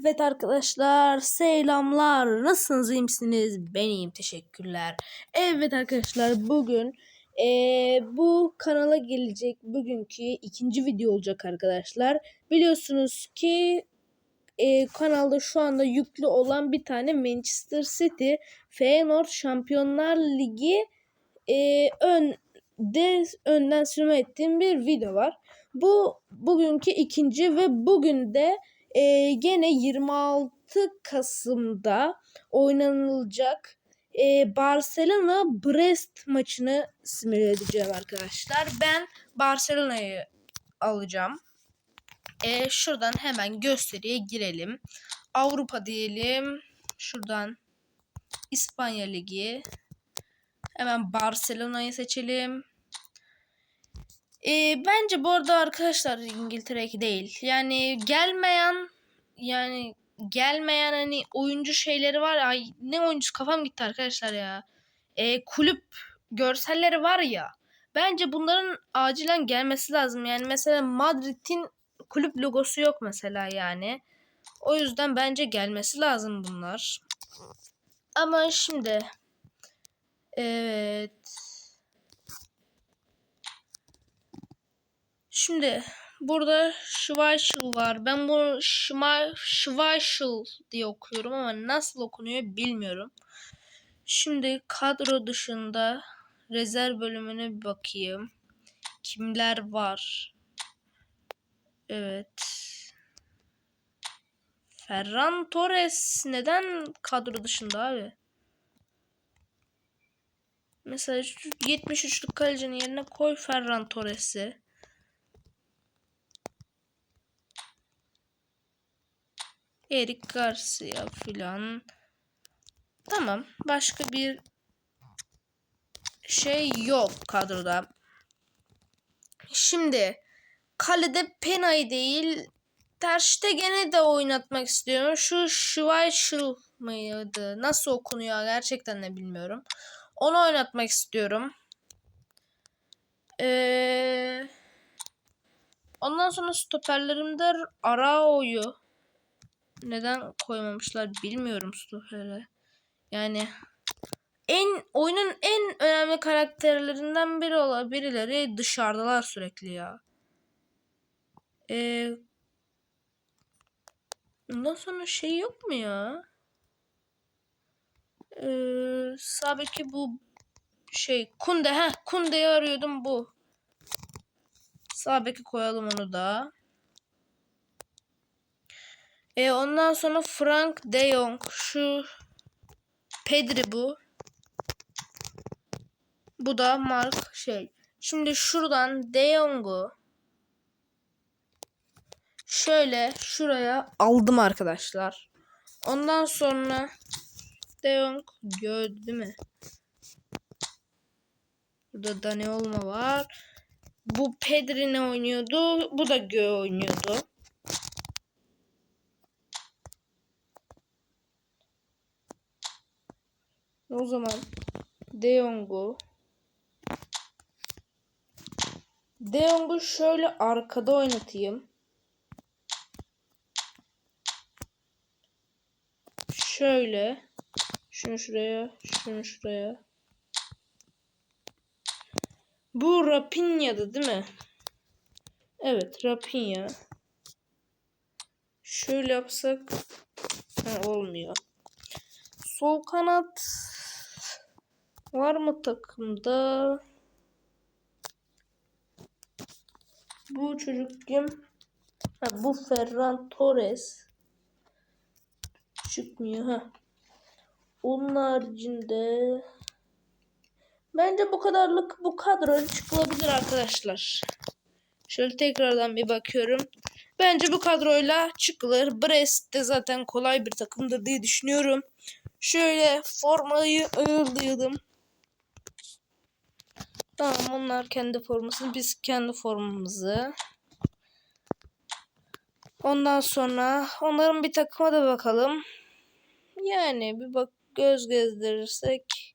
Evet arkadaşlar selamlar. Nasılsınız? İyi misiniz? Ben teşekkürler. Evet arkadaşlar bugün eee, bu kanala gelecek bugünkü ikinci video olacak arkadaşlar. Biliyorsunuz ki eee, kanalda şu anda yüklü olan bir tane Manchester City Feyenoord Şampiyonlar Ligi eee ön de önden sürme ettiğim bir video var. Bu bugünkü ikinci ve bugün de e, gene 26 Kasım'da oynanılacak e, Barcelona Brest maçını simüle edeceğim arkadaşlar. Ben Barcelona'yı alacağım. E, şuradan hemen gösteriye girelim. Avrupa diyelim. Şuradan İspanya Ligi. Hemen Barcelona'yı seçelim. E, bence bu arada arkadaşlar İngiltere'ki değil. Yani gelmeyen yani gelmeyen hani oyuncu şeyleri var. Ay ne oyuncusu kafam gitti arkadaşlar ya. E, kulüp görselleri var ya. Bence bunların acilen gelmesi lazım. Yani mesela Madrid'in kulüp logosu yok mesela yani. O yüzden bence gelmesi lazım bunlar. Ama şimdi evet Şimdi burada Schweichel var. Ben bu Schweichel diye okuyorum ama nasıl okunuyor bilmiyorum. Şimdi kadro dışında rezerv bölümüne bir bakayım. Kimler var? Evet. Ferran Torres neden kadro dışında abi? Mesela şu 73'lük kalecinin yerine koy Ferran Torres'i. Eric Garcia filan. Tamam. Başka bir şey yok kadroda. Şimdi kalede Penay değil Ter Stegen'i de oynatmak istiyorum. Şu Schweichel mıydı? Nasıl okunuyor gerçekten de bilmiyorum. Onu oynatmak istiyorum. Ee, ondan sonra stoperlerimde Arao'yu neden koymamışlar bilmiyorum stoper'e. Yani en oyunun en önemli karakterlerinden biri olan birileri dışarıdalar sürekli ya. Ee, ondan sonra şey yok mu ya? Ee, sabeki bu şey Kunde ha Kunde'yi arıyordum bu. Sabeki koyalım onu da. E ondan sonra Frank de Jong. Şu Pedri bu. Bu da Mark şey. Şimdi şuradan de Jong'u şöyle şuraya aldım arkadaşlar. Ondan sonra de Jong gördü mi? Burada Dani Olma var. Bu Pedri ne oynuyordu? Bu da Gö oynuyordu. O zaman De Jong'u De Jong'u şöyle arkada oynatayım. Şöyle. Şunu şuraya, şunu şuraya. Bu Rapinya'dı değil mi? Evet Rapinya. Şöyle yapsak ha, olmuyor. Sol kanat var mı takımda? Bu çocuk kim? Ha, bu Ferran Torres. Çıkmıyor ha. Onun haricinde bence bu kadarlık bu kadro çıkılabilir arkadaşlar. Şöyle tekrardan bir bakıyorum. Bence bu kadroyla çıkılır. Brest de zaten kolay bir takımdır diye düşünüyorum. Şöyle formayı ayırlayalım. Tamam onlar kendi formasını biz kendi formamızı. Ondan sonra onların bir takıma da bakalım. Yani bir bak göz gezdirirsek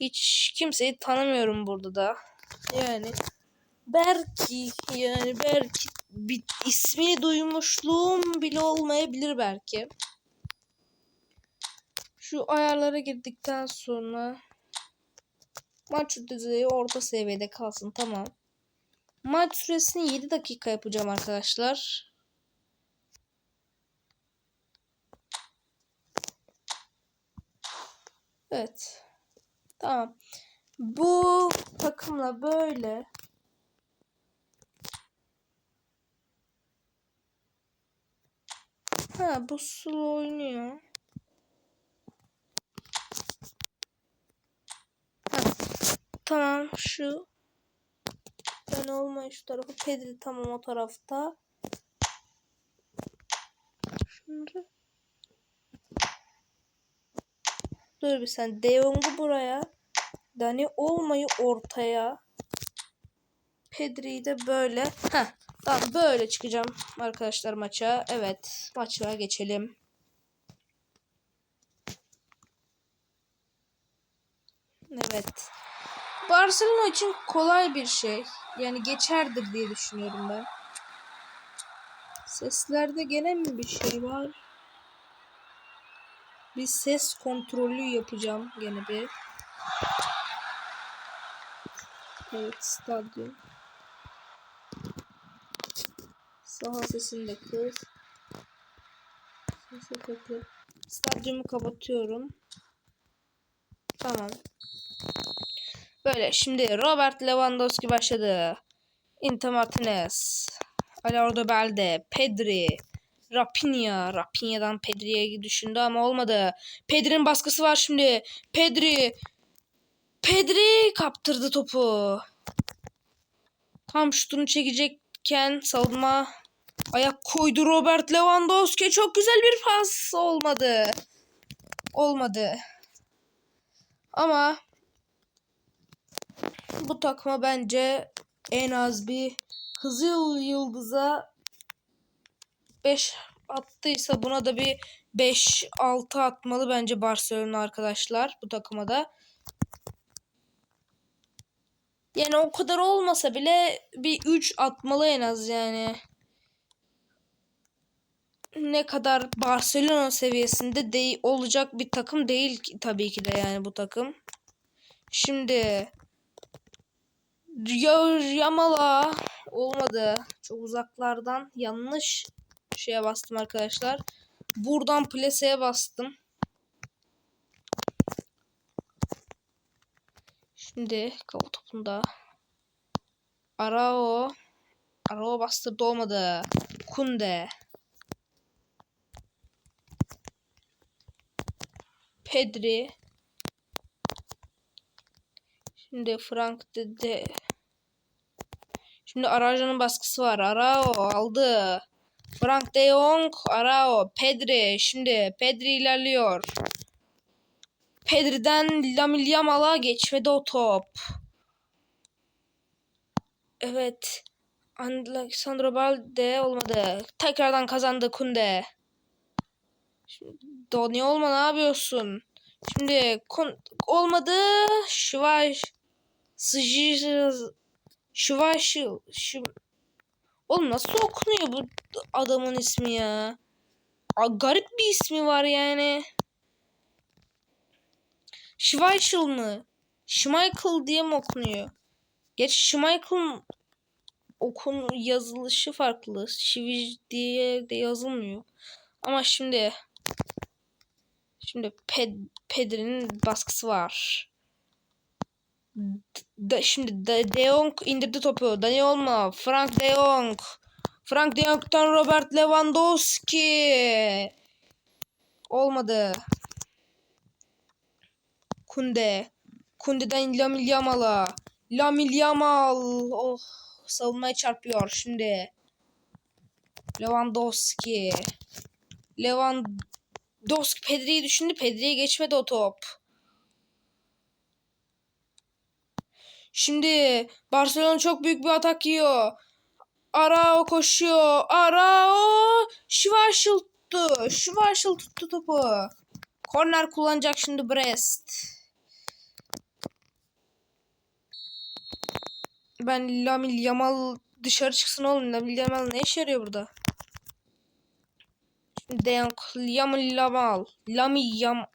hiç kimseyi tanımıyorum burada da. Yani belki yani belki bir ismini duymuşluğum bile olmayabilir belki. Şu ayarlara girdikten sonra maç düzeyi orta seviyede kalsın tamam. Maç süresini 7 dakika yapacağım arkadaşlar. Evet. Tamam. Bu takımla böyle Ha bu sulu oynuyor. Tamam şu ben olmayın şu tarafı Pedri tamam o tarafta. Şimdi Dur bir sen De buraya. Dani olmayı ortaya. Pedri'yi de böyle. Heh, tamam böyle çıkacağım arkadaşlar maça. Evet maça geçelim. Evet. Barcelona için kolay bir şey. Yani geçerdir diye düşünüyorum ben. Seslerde gene mi bir şey var? Bir ses kontrolü yapacağım gene bir. Evet stadyum. Saha sesini de kız. Sesi kapı. Stadyumu kapatıyorum. Tamam. Böyle şimdi Robert Lewandowski başladı. Inter Martinez. Alardo Belde. Pedri. Rafinha. Rafinha'dan Pedri'ye düşündü ama olmadı. Pedri'nin baskısı var şimdi. Pedri. Pedri kaptırdı topu. Tam şutunu çekecekken savunma ayak koydu Robert Lewandowski. Çok güzel bir pas olmadı. Olmadı. Ama bu takma bence en az bir Kızıl Yıldız'a 5 attıysa buna da bir 5-6 atmalı bence Barcelona arkadaşlar bu takıma da. Yani o kadar olmasa bile bir 3 atmalı en az yani. Ne kadar Barcelona seviyesinde değil olacak bir takım değil ki, tabii ki de yani bu takım. Şimdi Yamala olmadı. Çok uzaklardan yanlış şeye bastım arkadaşlar. Buradan pleseye bastım. Şimdi kafa topunda. Arao. Arao bastırdı olmadı. Kunde. Pedri. Şimdi Frank dedi. Şimdi Arao'nun baskısı var. Arao aldı. Frank de Jong, Arao, Pedri. Şimdi Pedri ilerliyor. Pedri'den Lamine Yamal'a geçmedi o top. Evet. Alexandro Balde olmadı. Tekrardan kazandı Kunde. Şimdi Doni olma ne yapıyorsun? Şimdi kon olmadı. Şuvaş. Sıcı. Şuvaş. Şu Oğlum nasıl okunuyor bu adamın ismi ya? A, garip bir ismi var yani. Schmeichel mı? Schmeichel diye mi okunuyor? Geç Schmeichel'ın okun yazılışı farklı. Şivic diye de yazılmıyor. Ama şimdi şimdi Ped, Pedri'nin baskısı var. Da, şimdi De, De Jong indirdi topu. Dani olma. Frank De Jong. Frank De Jong'dan Robert Lewandowski. Olmadı. Kunde. Kunde'den Lamil Yamal'a. Lamil Yamal. Oh. Savunmaya çarpıyor şimdi. Lewandowski. Lewandowski Pedri'yi düşündü. Pedri'ye geçmedi o top. Şimdi Barcelona çok büyük bir atak yiyor. Arao koşuyor. Arao Schweichel tuttu. Schweichel tuttu topu. Korner kullanacak şimdi Brest. Ben Lamil Yamal dışarı çıksın oğlum. Lamil Yamal ne işe yarıyor burada? Dejank Lamil Yamal. Lamil Yam...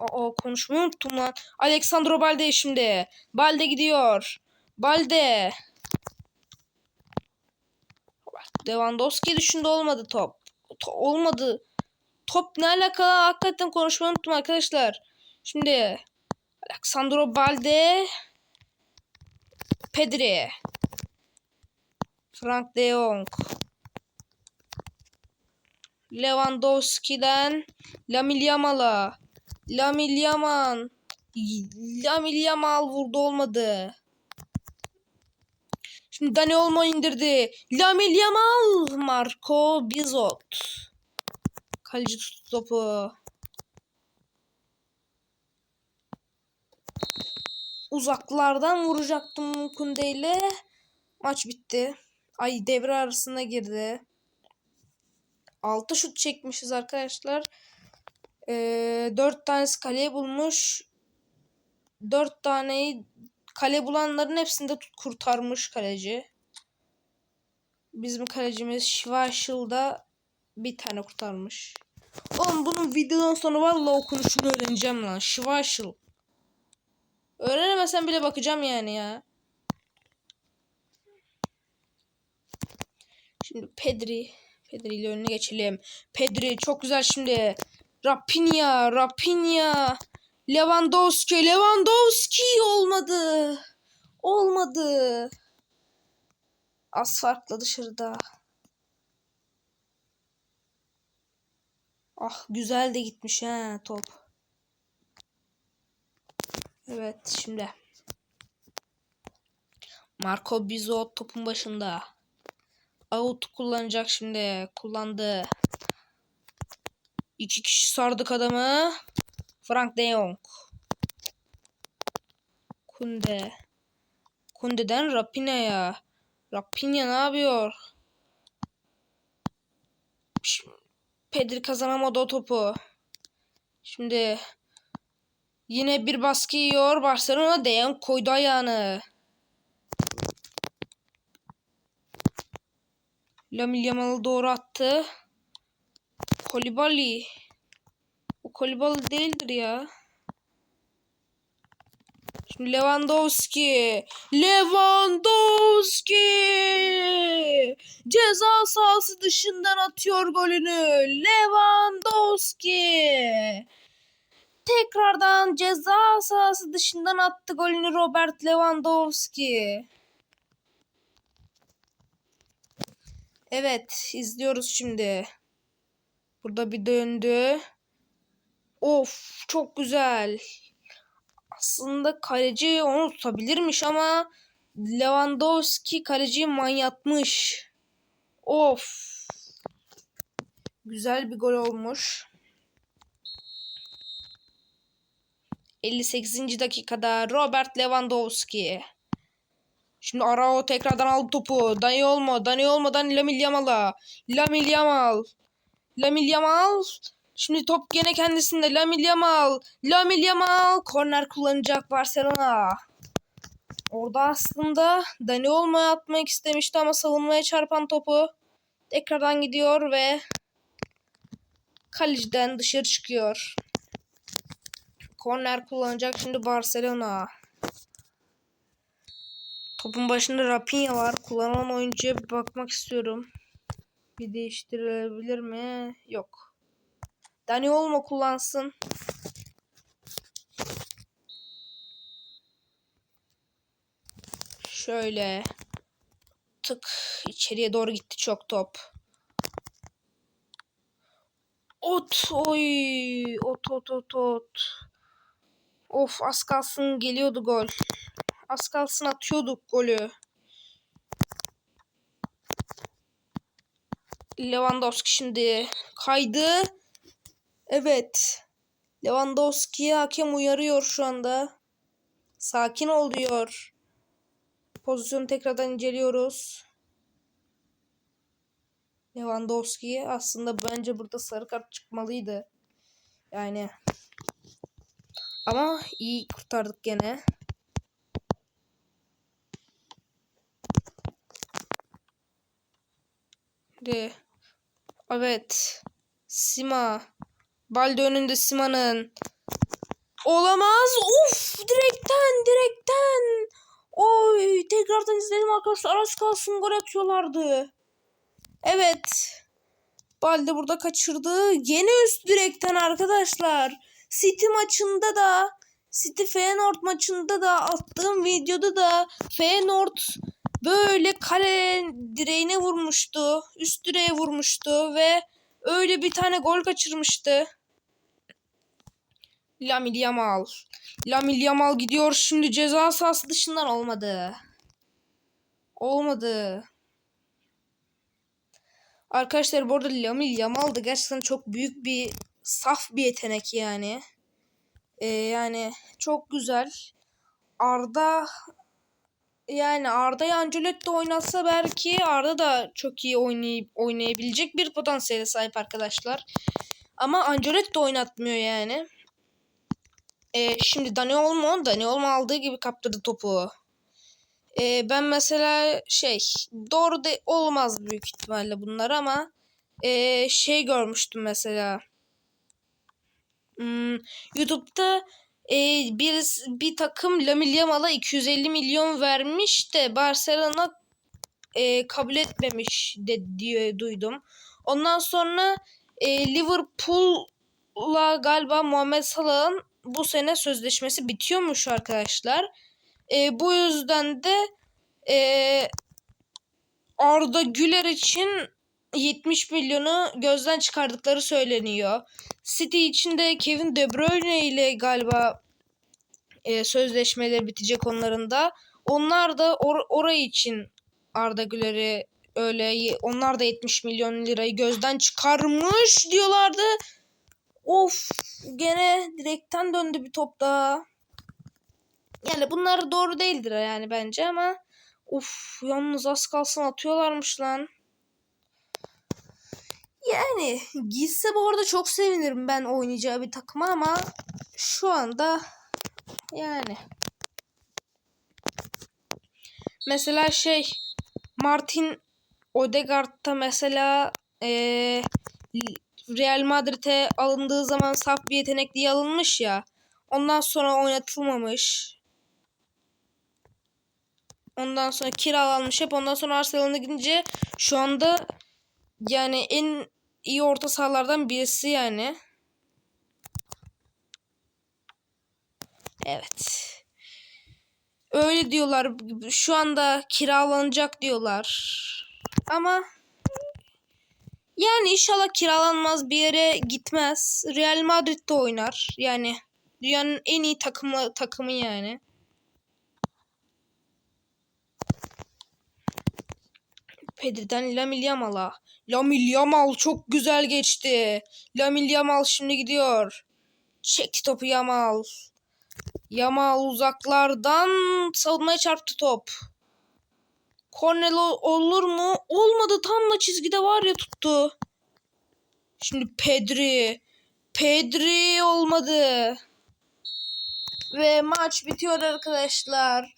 Aa konuşmayı unuttum lan. Alexandro Balde şimdi. Balde gidiyor. Balde. Lewandowski düşündü olmadı top. To- olmadı. Top ne alakalı hakikaten konuşmayı unuttum arkadaşlar. Şimdi Alexandro Balde Pedri Frank de Jong Lewandowski'den Lamil Yamal'a Lamil Yaman Lamil Yamal vurdu olmadı. Şimdi Dani Olmo indirdi. Lamil Yamal Marco Bizot Kaleci tuttu topu. Uzaklardan vuracaktım Kunde ile. Maç bitti. Ay devre arasına girdi. 6 şut çekmişiz arkadaşlar. Ee, 4 tanesi kaleye bulmuş. 4 taneyi kale bulanların hepsini de kurtarmış kaleci. Bizim kalecimiz Şivaşıl'da bir tane kurtarmış. Oğlum bunun videodan sonra vallahi okunuşunu öğreneceğim lan. Şivaşıl. Öğrenemesem bile bakacağım yani ya. Şimdi Pedri. Pedri ile önüne geçelim. Pedri çok güzel şimdi. Rapinha, Rapinha. Lewandowski, Lewandowski olmadı. Olmadı. Az farklı dışarıda. Ah güzel de gitmiş ha top. Evet şimdi. Marco Bizot topun başında. Out kullanacak şimdi. Kullandı. İki kişi sardık adamı. Frank de Jong. Kunde. Kunde'den Rapinha'ya. Rapinha ne yapıyor? Pedri kazanamadı o topu. Şimdi yine bir baskı yiyor. Barcelona De Jong koydu ayağını. Lamil Yamal'ı doğru attı. Kolibali. O Kolibali değildir ya. Şimdi Lewandowski. Lewandowski. Ceza sahası dışından atıyor golünü. Lewandowski. Tekrardan ceza sahası dışından attı golünü Robert Lewandowski. Evet, izliyoruz şimdi. Burada bir döndü. Of, çok güzel. Aslında kaleci onu tutabilirmiş ama Lewandowski kaleciyi manyatmış. Of. Güzel bir gol olmuş. 58. dakikada Robert Lewandowski. Şimdi Arao tekrardan aldı topu. Dani Olmo. Dani Olmo'dan Lamil Yamal'a. Lamil Yamal. Lamil Yamal. Şimdi top gene kendisinde. Lamil Yamal. Lamil Yamal. Korner kullanacak Barcelona. Orada aslında Dani Olmo'ya atmak istemişti ama savunmaya çarpan topu tekrardan gidiyor ve kaleciden dışarı çıkıyor. Korner kullanacak şimdi Barcelona. Topun başında Rapinha var. Kullanan oyuncuya bir bakmak istiyorum. Bir değiştirilebilir mi? Yok. Dani Olmo kullansın. Şöyle. Tık. içeriye doğru gitti çok top. Ot oy. Ot ot ot ot. Of az kalsın geliyordu gol. Az kalsın atıyorduk golü. Lewandowski şimdi kaydı. Evet. Lewandowski'ye hakem uyarıyor şu anda. Sakin ol diyor. Pozisyonu tekrardan inceliyoruz. Lewandowski aslında bence burada sarı kart çıkmalıydı. Yani ama iyi kurtardık gene. Hadi. Evet. Sima. Balde önünde Sima'nın. Olamaz. Of direkten direkten. Oy tekrardan izledim arkadaşlar. Az kalsın gol atıyorlardı. Evet. Balde burada kaçırdı. Yine üst direkten arkadaşlar. City maçında da City Feyenoord maçında da attığım videoda da Feyenoord böyle kale direğine vurmuştu. Üst direğe vurmuştu ve öyle bir tane gol kaçırmıştı. Lamil Yamal. Lamil Yamal gidiyor şimdi ceza sahası dışından olmadı. Olmadı. Arkadaşlar bu arada Lamil Yamal da gerçekten çok büyük bir saf bir yetenek yani. Ee, yani çok güzel. Arda yani Arda Ancelotti oynatsa belki Arda da çok iyi oynay oynayabilecek bir potansiyele sahip arkadaşlar. Ama Ancelotti oynatmıyor yani. Ee, şimdi Dani Olmo, Dani Olmo aldığı gibi kaptırdı topu. Ee, ben mesela şey doğru de olmaz büyük ihtimalle bunlar ama e, şey görmüştüm mesela. Hmm, YouTube'da e, bir bir takım Lamine Yamal'a 250 milyon vermiş de Barcelona e, kabul etmemiş de diye duydum. Ondan sonra e, Liverpool'la galiba Muhammed Salah'ın bu sene sözleşmesi bitiyormuş arkadaşlar. E, bu yüzden de e, Arda Güler için 70 milyonu gözden çıkardıkları söyleniyor. City için de Kevin De Bruyne ile galiba e, sözleşmeleri bitecek onların da. Onlar da or orayı için Arda Güler'i öyle onlar da 70 milyon lirayı gözden çıkarmış diyorlardı. Of gene direkten döndü bir top daha. Yani bunlar doğru değildir yani bence ama of yalnız az kalsın atıyorlarmış lan. Yani gitse bu arada çok sevinirim ben oynayacağı bir takıma ama şu anda yani mesela şey Martin Odegaard'da mesela ee, Real Madrid'e alındığı zaman saf bir yetenek diye alınmış ya. Ondan sonra oynatılmamış. Ondan sonra kiralanmış hep. Ondan sonra Arsenal'a gidince şu anda yani en iyi orta sahalardan birisi yani. Evet. Öyle diyorlar. Şu anda kiralanacak diyorlar. Ama yani inşallah kiralanmaz bir yere gitmez. Real Madrid'de oynar. Yani dünyanın en iyi takımı takımı yani. Pedri'den Lamil Yamal'a. Lamil Yamal çok güzel geçti. Lamil Yamal şimdi gidiyor. Çekti topu Yamal. Yamal uzaklardan savunmaya çarptı top. Kornel olur mu? Olmadı. Tam da çizgide var ya tuttu. Şimdi Pedri. Pedri olmadı. Ve maç bitiyor arkadaşlar.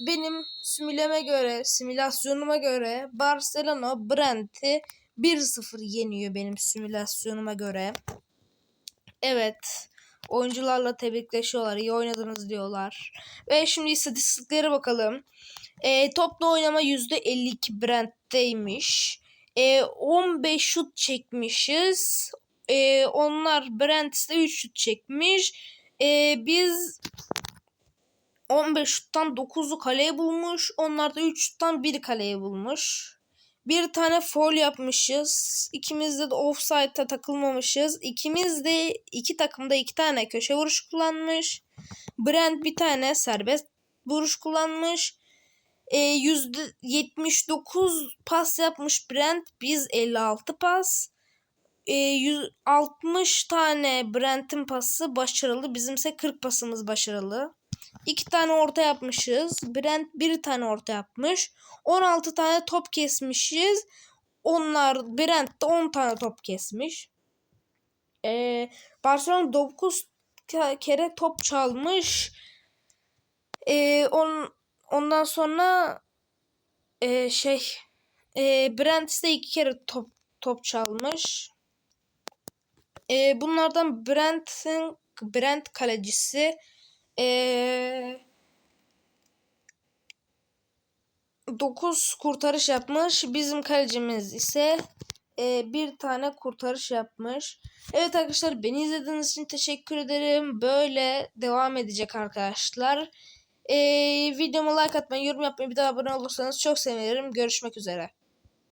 Benim simüleme göre, simülasyonuma göre Barcelona Brent'i 1-0 yeniyor benim simülasyonuma göre. Evet. Oyuncularla tebrikleşiyorlar. iyi oynadınız diyorlar. Ve şimdi istatistiklere bakalım. E, topla oynama %52 Brent'teymiş. E, 15 şut çekmişiz. E, onlar Brent'te 3 şut çekmiş. E, biz 15 şuttan 9'u kaleye bulmuş. Onlar da 3 şuttan 1 kaleye bulmuş. Bir tane foul yapmışız. İkimiz de offside'da takılmamışız. İkimiz de iki takımda iki tane köşe vuruş kullanmış. Brent bir tane serbest vuruş kullanmış. E, %79 pas yapmış Brent. Biz 56 pas. E, 160 tane Brent'in pası başarılı. Bizimse 40 pasımız başarılı. 2 tane orta yapmışız. Brent bir tane orta yapmış. 16 tane top kesmişiz. Onlar Brent de 10 tane top kesmiş. Ee, Barcelona 9 kere top çalmış. Ee, on, ondan sonra e, şey E, Brent ise iki kere top, top çalmış. E, bunlardan Brent'in Brent kalecisi e, 9 kurtarış yapmış. Bizim kalecimiz ise e, bir tane kurtarış yapmış. Evet arkadaşlar beni izlediğiniz için teşekkür ederim. Böyle devam edecek arkadaşlar. E, videoma like atmayı, yorum yapmayı, bir daha abone olursanız çok sevinirim. Görüşmek üzere.